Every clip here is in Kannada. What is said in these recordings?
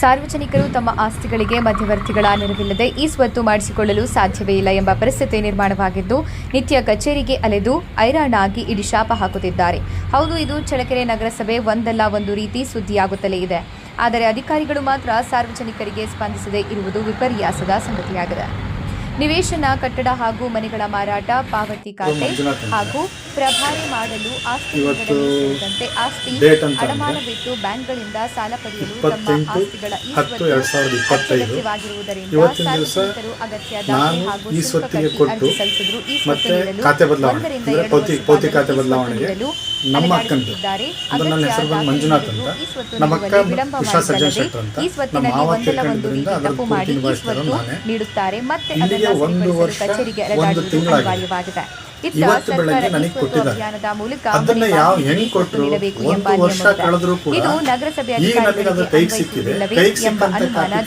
ಸಾರ್ವಜನಿಕರು ತಮ್ಮ ಆಸ್ತಿಗಳಿಗೆ ಮಧ್ಯವರ್ತಿಗಳ ನೆರವಿಲ್ಲದೆ ಈ ಸ್ವತ್ತು ಮಾಡಿಸಿಕೊಳ್ಳಲು ಸಾಧ್ಯವೇ ಇಲ್ಲ ಎಂಬ ಪರಿಸ್ಥಿತಿ ನಿರ್ಮಾಣವಾಗಿದ್ದು, ನಿತ್ಯ ಕಚೇರಿಗೆ ಅಲೆದು ಐರಾಣಾಗಿ ಇಡೀ ಶಾಪ ಹಾಕುತ್ತಿದ್ದಾರೆ. ಹೌದು, ಇದು ಚಳಕೆರೆ ನಗರಸಭೆ ಒಂದಲ್ಲ ಒಂದು ರೀತಿ ಸುದ್ದಿಯಾಗುತ್ತಲೇ ಇದೆ. ಆದರೆ ಅಧಿಕಾರಿಗಳು ಮಾತ್ರ ಸಾರ್ವಜನಿಕರಿಗೆ ಸ್ಪಂದಿಸದೇ ಇರುವುದು ವಿಪರ್ಯಾಸದ ಸಂಗತಿಯಾಗಿದೆ. ನಿವೇಶನ ಕಟ್ಟಡ ಹಾಗೂ ಮನೆಗಳ ಮಾರಾಟ ಪಾವತಿ ಖಾತೆ ಹಾಗೂ ಪ್ರಭಾರಿ ಮಾಡಲು ಆಸ್ತಿ ಸೇರಿದಂತೆ ಆಸ್ತಿ ಡೇಟ್ ಅಂತ ಅಂದ್ರೆ ಅಡಮಾನ ಬಿಟ್ಟು ಬ್ಯಾಂಕ್ಗಳಿಂದ ಸಾಲ ಪಡೆಯಲು ತಮ್ಮ ಆಸ್ತಿಗಳ ಅಗತ್ಯವಾಗಿರುವುದರಿಂದ ಸಾರ್ವಜನಿಕರು ಅಗತ್ಯ ದಾಖಲೆ ಹಾಗೂ ಸಲ್ಲಿಸಿದ್ರು ಈ ಸ್ವತ್ತು ನೀಡಲು ಒಂದರಿಂದ ಎರಡು ನಮ್ಮ ಈ ಸ್ವತ್ತು ಈ ಸ್ವತ್ತಿನಲ್ಲಿ ಒಂದಲ್ಲ ಒಂದು ರೀತಿ ತಪ್ಪು ಮಾಡಿ ಈ ಸ್ವತ್ತು ನೀಡುತ್ತಾರೆ. ಮತ್ತೆ ಒಂದು ವರ್ಷ, ಕಚೇರಿಗೆ ಒಂದು ತಿಂಗಳಾಗಿದೆ. ಇವತ್ತು ಬೆಳಗ್ಗೆ ನನಗೆ ಕೊಟ್ಟಿದ್ದಾರೆ. ಅದನ್ನ ಯಾವ ಹೆಂಗ್ ನೀಡಬೇಕು ಒಂದು ಎಂಬ ವರ್ಷ ನಿಯಮವಿದೆ. ಕೂಡ ಇದು ನಗರಸಭೆ ಈಗ ನನಗೆ ಅದು ಕೈಗೆ ಸಿಕ್ಕಿದೆ. ಕೈಗೆ ಎಂಬ ಸಿಕ್ಕಂತ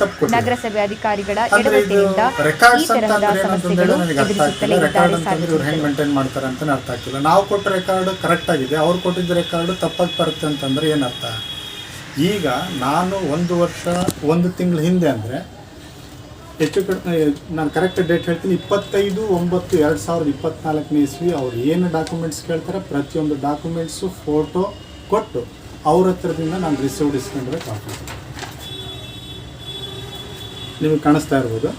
ಕಾಪಿ. ನಗರಸಭೆ ಅಧಿಕಾರಿಗಳ ಎಡವಟ್ಟಿನಿಂದ ಈ ರೆಕಾರ್ಡ್ಸ್ ಅಂತ ಏನಂತಂದ್ರೆ ನನಗೆ ಅರ್ಥ ಆಗ್ತಿಲ್ಲ ರೆಕಾರ್ಡ್ ಅಂತಂದ್ರೆ ಇವ್ರು ಹೆಂಗ್ ಮೇಂಟೈನ್ ಮಾಡ್ತಾರೆ ಅಂತಾನೆ ಅರ್ಥ ಆಗ್ತಿಲ್ಲ ನಾವು ಕೊಟ್ಟ ರೆಕಾರ್ಡ್ ಕರೆಕ್ಟ್ ಆಗಿದೆ ಅವ್ರು ಕೊಟ್ಟಿದ್ದ ರೆಕಾರ್ಡ್ ತಪ್ಪಾಗಿ ಬರುತ್ತೆ ಅಂತಂದ್ರೆ ಏನರ್ಥ ಈಗ ನಾನು ಒಂದು ವರ್ಷ ಒಂದು ತಿಂಗಳ ಹಿಂದೆ ಅಂದರೆ ಹೆಚ್ಚು ಕಡಿಮೆ ನಾನು ಕರೆಕ್ಟ್ ಡೇಟ್ ಹೇಳ್ತೀನಿ, ಇಪ್ಪತ್ತೈದು ಒಂಬತ್ತು ಎರಡು ಸಾವಿರದ ಇಪ್ಪತ್ನಾಲ್ಕನೇ ಇಸ್ವಿ ಅವ್ರು ಏನು ಡಾಕ್ಯುಮೆಂಟ್ಸ್ ಕೇಳ್ತಾರೆ, ಪ್ರತಿಯೊಂದು ಡಾಕ್ಯುಮೆಂಟ್ಸು ಫೋಟೋ ಕೊಟ್ಟು ಅವ್ರ ಹತ್ರದಿಂದ ನಾನು ರಿಸೀವ್ ಇಸ್ಕೊಂಡ್ರೆ ಕಾಫಿ. ನಿಮಗೆ ಕಾಣಿಸ್ತಾ ಇರ್ಬೋದು.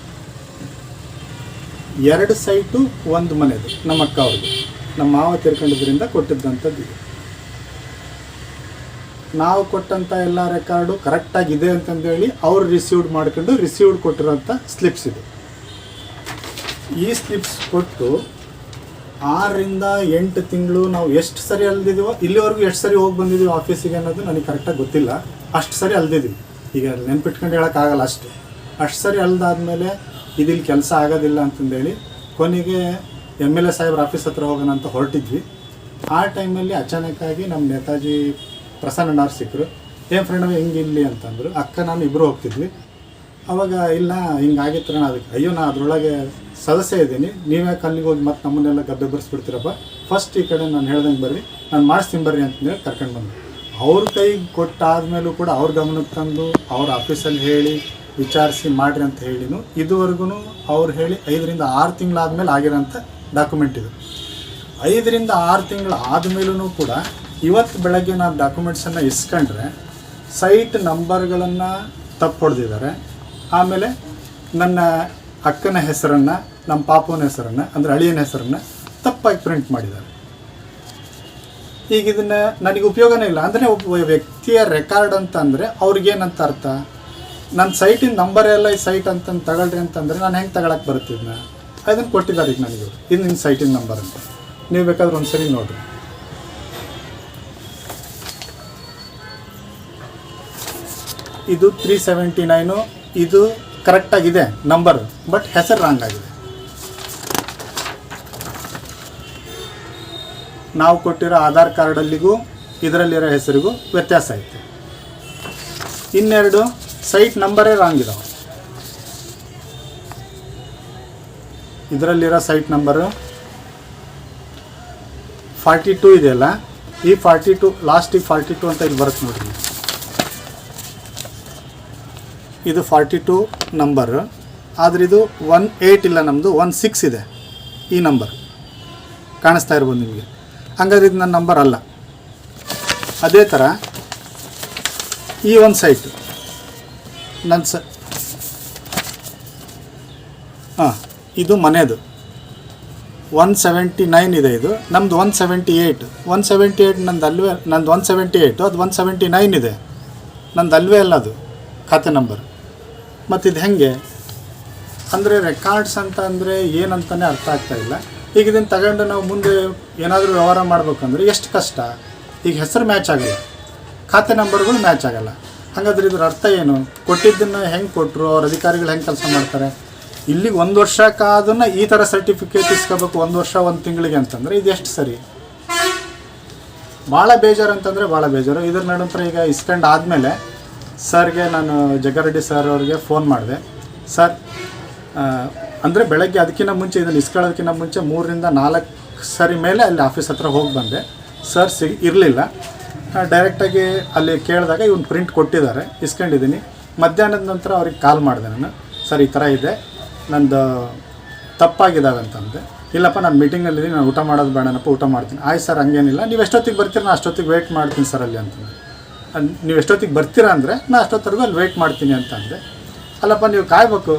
ಎರಡು ಸೈಟು, ಒಂದು ಮನೆದು, ನಮ್ಮ ಅಕ್ಕ ಅವ್ರಿಗೆ. ನಮ್ಮ ಮಾವ ತೀರ್ಕೊಂಡಿದ್ರಿಂದ ಕೊಟ್ಟಿದ್ದಂಥದ್ದು ಇದು. ನಾವು ಕೊಟ್ಟಂಥ ಎಲ್ಲ ರೆಕಾರ್ಡು ಕರೆಕ್ಟಾಗಿದೆ ಅಂತಂದೇಳಿ ಅವ್ರು ರಿಸೀವ್ಡ್ ಮಾಡ್ಕೊಂಡು ರಿಸೀವ್ಡ್ ಕೊಟ್ಟಿರೋಂಥ ಸ್ಲಿಪ್ಸ್ ಇದು. ಈ ಸ್ಲಿಪ್ಸ್ ಕೊಟ್ಟು ಆರರಿಂದ ಎಂಟು ತಿಂಗಳು ನಾವು ಎಷ್ಟು ಸರಿ ಅಲ್ದಿದ್ದೀವೋ ಇಲ್ಲಿವರೆಗೂ ಎಷ್ಟು ಸರಿ ಹೋಗಿ ಬಂದಿದ್ದೀವಿ ಆಫೀಸಿಗೆ ಅನ್ನೋದು ನನಗೆ ಕರೆಕ್ಟಾಗಿ ಗೊತ್ತಿಲ್ಲ. ಅಷ್ಟು ಸರಿ ಅಲ್ದಿದ್ದೀವಿ ಈಗ ನೆನ್ಪಿಟ್ಕೊಂಡು ಹೇಳೋಕ್ಕಾಗಲ್ಲ ಅಷ್ಟು. ಅಷ್ಟು ಸರಿ ಅಲ್ದಾದ್ಮೇಲೆ ಇದಿಲ್ಲಿ ಕೆಲಸ ಆಗೋದಿಲ್ಲ ಅಂತಂದೇಳಿ ಕೊನೆಗೆ ಎಂ ಎಲ್ ಎ ಸಾಹೇಬ್ರ ಆಫೀಸ್ ಹತ್ರ ಹೋಗೋಣ ಅಂತ ಹೊರಟಿದ್ವಿ. ಆ ಟೈಮಲ್ಲಿ ಅಚಾನಕ್ಕಾಗಿ ನಮ್ಮ ನೇತಾಜಿ ಪ್ರಸನ್ನಣ್ಣವ್ರು ಸಿಕ್ಕರು ಏನು ಫ್ರೆಂಡ್ ಹೆಂಗೆ ಇಲ್ಲಿ ಅಂತಂದರು. ಅಕ್ಕ ನಾನು ಇಬ್ಬರು ಹೋಗ್ತಿದ್ವಿ. ಅವಾಗ, ಇಲ್ಲ ಹಿಂಗಾಗಿತ್ತು ಅದಕ್ಕೆ. ಅಯ್ಯೋ, ನಾ ಅದರೊಳಗೆ ಸದಸ್ಯ ಇದ್ದೀನಿ. ನೀವೇ ಅಲ್ಲಿಗೆ ಹೋಗಿ ಮತ್ತೆ ನಮ್ಮನ್ನೆಲ್ಲ ಗದ್ದೆ ಬರ್ಸ್ಬಿಡ್ತೀರಪ್ಪ. ಫಸ್ಟ್ ಈ ಕಡೆ ನಾನು ಹೇಳ್ದಂಗೆ ಬರ್ರಿ. ನಾನು ಮಾಡಿಸ್ತೀನಿ ಬರ್ರಿ ಅಂತಂದೇಳಿ ಕರ್ಕೊಂಡು ಬಂದೆ ಅವ್ರ ಕೈಗೆ ಕೊಟ್ಟಾದ್ಮೇಲೂ ಕೂಡ ಅವ್ರ ಗಮನಕ್ಕೆ ತಂದು ಅವ್ರ ಆಫೀಸಲ್ಲಿ ಹೇಳಿ, ವಿಚಾರಿಸಿ ಮಾಡಿರಿ ಅಂತ ಹೇಳಿನೂ ಇದುವರೆಗೂ ಅವ್ರು ಹೇಳಿ ಐದರಿಂದ ಆರು ತಿಂಗಳಾದ್ಮೇಲೆ ಆಗಿರೋಂಥ ಡಾಕ್ಯುಮೆಂಟ್ ಇದು. ಐದರಿಂದ ಆರು ತಿಂಗಳು ಆದಮೇಲೂ ಕೂಡ ಇವತ್ತು ಬೆಳಗ್ಗೆ ನಾನು ಡಾಕ್ಯುಮೆಂಟ್ಸನ್ನು ಇಸ್ಕೊಂಡ್ರೆ ಸೈಟ್ ನಂಬರ್ಗಳನ್ನು ತಪ್ಪು ಹೊಡೆದಿದ್ದಾರೆ. ಆಮೇಲೆ ನನ್ನ ಅಕ್ಕನ ಹೆಸರನ್ನು, ನಮ್ಮ ಪಾಪನ ಹೆಸರನ್ನು, ಅಂದರೆ ಅಳಿಯನ ಹೆಸರನ್ನು ತಪ್ಪಾಗಿ ಪ್ರಿಂಟ್ ಮಾಡಿದ್ದಾರೆ. ಈಗ ಇದನ್ನು ನನಗೆ ಉಪಯೋಗನೇ ಇಲ್ಲ. ಅಂದರೆ ಒಬ್ಬ ವ್ಯಕ್ತಿಯ ರೆಕಾರ್ಡ್ ಅಂತ ಅಂದರೆ ಅವ್ರಿಗೇನಂತ ಅರ್ಥ? ನನ್ನ ಸೈಟಿನ ನಂಬರ್ ಎಲ್ಲ ಈ ಸೈಟ್ ಅಂತಂದು ತಗೊಳ್ರಿ ಅಂತಂದರೆ ನಾನು ಹೆಂಗೆ ತಗೊಳಕ್ಕೆ ಬರ್ತಿದ್ನ ಅದನ್ನು ಕೊಟ್ಟಿದ್ದಾರೆ ಈಗ ನನಗೆ. ಇದು ನಿಮ್ಮ ಸೈಟಿನ ನಂಬರ್ ಅಂತ. ನೀವು ಬೇಕಾದ್ರೆ ಒಂದು ಸರಿ ನೋಡಿರಿ. ಇದು ತ್ರೀ ಸೆವೆಂಟಿ ನೈನು ಇದು ಕರೆಕ್ಟಾಗಿದೆ ನಂಬರ್ ಬಟ್ ಹೆಸರು ರಾಂಗ್ ಆಗಿದೆ. ನಾವು ಕೊಟ್ಟಿರೋ ಆಧಾರ್ ಕಾರ್ಡಲ್ಲಿಗೂ ಇದರಲ್ಲಿರೋ ಹೆಸರಿಗೂ ವ್ಯತ್ಯಾಸ ಐತೆ. ಇನ್ನೆರಡು ಸೈಟ್ ನಂಬರೇ ರಾಂಗ್ ಇದಾವೆ. ಇದರಲ್ಲಿರೋ ಸೈಟ್ ನಂಬರು ಫಾರ್ಟಿ ಟೂ ಇದೆಯಲ್ಲ, ಈ ಫಾರ್ಟಿ ಟು ಲಾಸ್ಟಿಗೆ ಫಾರ್ಟಿ ಟು ಅಂತ ಇಲ್ಲಿ ಬರುತ್ತೆ ನೋಡ್ರಿ. ಇದು ಫಾರ್ಟಿ ಟು ನಂಬರ್. ಆದರೆ ಇದು ಒನ್ ಏಯ್ಟ್ ಇಲ್ಲ ನಮ್ಮದು ಒನ್ ಸಿಕ್ಸ್ ಇದೆ ಈ ನಂಬರ್. ಕಾಣಿಸ್ತಾ ಇರ್ಬೋದು ನಿಮಗೆ. ಹಂಗಾದ್ರೆ ಇದು ನನ್ನ ನಂಬರ್ ಅಲ್ಲ. ಅದೇ ಥರ ಈ ಒಂದು ಸೈಟ್ ನನ್ನ ಸ ಹಾಂ, ಇದು ಮನೆದು. ಒನ್ ಸೆವೆಂಟಿ ನೈನ್ ಇದೆ ಇದು. ನಮ್ದು one seventy eight one seventy eight ನಂದು ಅಲ್ವೇ, ನಂದು ಒನ್ ಸೆವೆಂಟಿ ಏಯ್ಟು ಅದು ಒನ್ ಸೆವೆಂಟಿ ನೈನ್ ಇದೆ. ನಂದು ಅಲ್ವೇ ಅಲ್ಲ ಅದು, ಖಾತೆ ನಂಬರ್. ಮತ್ತು ಇದು ಹೆಂಗೆ? ಅಂದರೆ ರೆಕಾರ್ಡ್ಸ್ ಅಂತ ಅಂದರೆ ಏನಂತಲೇ ಅರ್ಥ ಆಗ್ತಾ ಇಲ್ಲ. ಈಗ ಇದನ್ನು ತಗೊಂಡು ನಾವು ಮುಂದೆ ಏನಾದರೂ ವ್ಯವಹಾರ ಮಾಡ್ಬೇಕಂದ್ರೆ ಎಷ್ಟು ಕಷ್ಟ? ಈಗ ಹೆಸರು ಮ್ಯಾಚ್ ಆಗಲ್ಲ. ಖಾತೆ ನಂಬರ್ಗಳು ಮ್ಯಾಚ್ ಆಗಲ್ಲ. ಹಾಗಾದ್ರೆ ಇದ್ರ ಅರ್ಥ ಏನು? ಕೊಟ್ಟಿದ್ದನ್ನು ಹೆಂಗೆ ಕೊಟ್ಟರು ಅವ್ರ ಅಧಿಕಾರಿಗಳು ಹೆಂಗೆ ಕೆಲಸ ಮಾಡ್ತಾರೆ? ಇಲ್ಲಿಗೆ ಒಂದು ವರ್ಷಕ್ಕಾದನ್ನು ಈ ಥರ ಸರ್ಟಿಫಿಕೇಟ್ ಇಸ್ಕೋಬೇಕು, ಒಂದು ವರ್ಷ, ಒಂದು ತಿಂಗಳಿಗೆ ಅಂತಂದರೆ ಇದು ಎಷ್ಟು ಸರಿ? ಭಾಳ ಬೇಜಾರು ಅಂತಂದರೆ ಭಾಳ ಬೇಜಾರು. ಇದ್ರ ನಡುವಂತರ ಈಗ ಇಸ್ಕೊಂಡು ಆದಮೇಲೆ ಸರ್ಗೆ ನಾನು ಜಗ್ಗಾರೆಡ್ಡಿ ಸರ್ ಅವ್ರಿಗೆ ಫೋನ್ ಮಾಡಿದೆ. ಸರ್ ಅಂದರೆ ಬೆಳಗ್ಗೆ ಅದಕ್ಕಿಂತ ಮುಂಚೆ, ಇದನ್ನು ಇಸ್ಕೊಳ್ಳೋದಕ್ಕಿಂತ ಮುಂಚೆ ಮೂರರಿಂದ ನಾಲ್ಕು ಸರಿ ಮೇಲೆ ಅಲ್ಲಿ ಆಫೀಸ್ ಹತ್ರ ಹೋಗಿ ಬಂದೆ. ಸರ್ ಸಿ, ಇರಲಿಲ್ಲ. ಡೈರೆಕ್ಟಾಗಿ ಅಲ್ಲಿ ಕೇಳಿದಾಗ ಇವ್ನು ಪ್ರಿಂಟ್ ಕೊಟ್ಟಿದ್ದಾರೆ. ಇಸ್ಕೊಂಡಿದ್ದೀನಿ. ಮಧ್ಯಾಹ್ನದ ನಂತರ ಅವ್ರಿಗೆ ಕಾಲ್ ಮಾಡಿದೆ ನಾನು. ಸರ್, ಈ ಥರ ಇದೆ. ನಂದು ತಪ್ಪಾಗಿದ್ದಾವೆ ಅಂತಂದೆ ಇಲ್ಲಪ್ಪ, ನಾನು ಮೀಟಿಂಗಲ್ಲಿದ್ದೀನಿ ನಾನು ಊಟ ಮಾಡೋದು ಬೇಡನಪ್ಪ, ಊಟ ಮಾಡ್ತೀನಿ. ಆಯ್ತು ಸರ್, ಹಂಗೇನಿಲ್ಲ. ನೀವು ಎಷ್ಟೊತ್ತಿಗೆ ಬರ್ತೀರ? ನಾನು ಅಷ್ಟೊತ್ತಿಗೆ ವೆಯ್ಟ್ ಮಾಡ್ತೀನಿ ಸರ್ ಅಲ್ಲಿ ಅಂತಂದೆ. ನೀವು ಎಷ್ಟೊತ್ತಿಗೆ ಬರ್ತೀರಾ ಅಂದರೆ ನಾನು ಅಷ್ಟೊತ್ತರೆಗೂ ಅಲ್ಲಿ ವೆಯ್ಟ್ ಮಾಡ್ತೀನಿ ಅಂತ ಅಲ್ಲಪ್ಪ, ನೀವು ಕಾಯ್ಬೇಕು,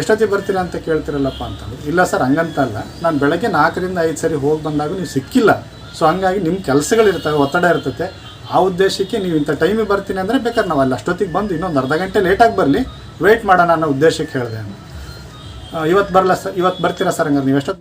ಎಷ್ಟೊತ್ತಿಗೆ ಬರ್ತೀರಾ ಅಂತ ಕೇಳ್ತಿರಲ್ಲಪ್ಪ ಅಂತಂದ್ರೆ, ಇಲ್ಲ ಸರ್ ಹಂಗಂತಲ್ಲ ನಾನು ಬೆಳಗ್ಗೆ ನಾಲ್ಕರಿಂದ ಐದು ಸರಿ ಹೋಗಿ ಬಂದಾಗ ನೀವು ಸಿಕ್ಕಿಲ್ಲ. ಸೊ ಹಂಗಾಗಿ ನಿಮ್ಮ ಕೆಲಸಗಳಿರ್ತವೆ, ಒತ್ತಡ ಇರ್ತೈತೆ. ಆ ಉದ್ದೇಶಕ್ಕೆ ನೀವು ಇಂಥ ಟೈಮಿಗೆ ಬರ್ತೀನಿ ಅಂದರೆ ಬೇಕಾದ್ರೆ ನಾವು ಅಲ್ಲಿ ಅಷ್ಟೊತ್ತಿಗೆ ಬಂದು ಇನ್ನೊಂದು ಅರ್ಧ ಗಂಟೆ ಲೇಟಾಗಿ ಬರಲಿ ವೆಯ್ಟ್ ಮಾಡೋಣ ಅನ್ನೋ ಉದ್ದೇಶಕ್ಕೆ ಹೇಳಿದೆ ಇವತ್ತು ಬರಲ್ಲ ಸರ್? ಇವತ್ತು ಬರ್ತೀರಾ ಸರ್ ಹಂಗಾರೆ ನೀವು ಎಷ್ಟೊತ್ತು